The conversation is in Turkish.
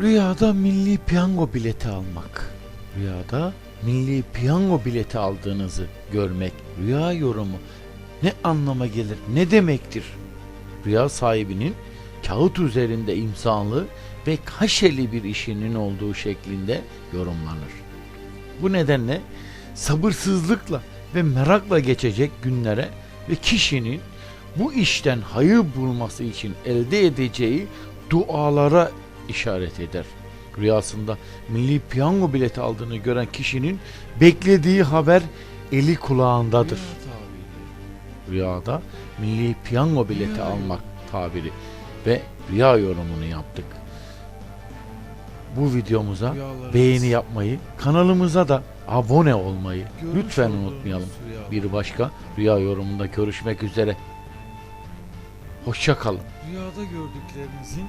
Rüyada milli piyango bileti almak. Rüyada milli piyango bileti aldığınızı görmek. Rüya yorumu ne anlama gelir, ne demektir? Rüya sahibinin kağıt üzerinde imzalı ve kaşeli bir işinin olduğu şeklinde yorumlanır. Bu nedenle sabırsızlıkla ve merakla geçecek günlere ve kişinin bu işten hayır bulması için elde edeceği dualara işaret eder. Rüyasında milli piyango bileti aldığını gören kişinin beklediği haber eli kulağındadır. Rüyada milli piyango bileti almak tabiri ve rüya yorumunu yaptık. Bu videomuza beğeni yapmayı, kanalımıza da abone olmayı Görmüş lütfen unutmayalım. rüyalar. Bir başka rüya yorumunda görüşmek üzere. Hoşça kalın. Rüyada gördüklerinizin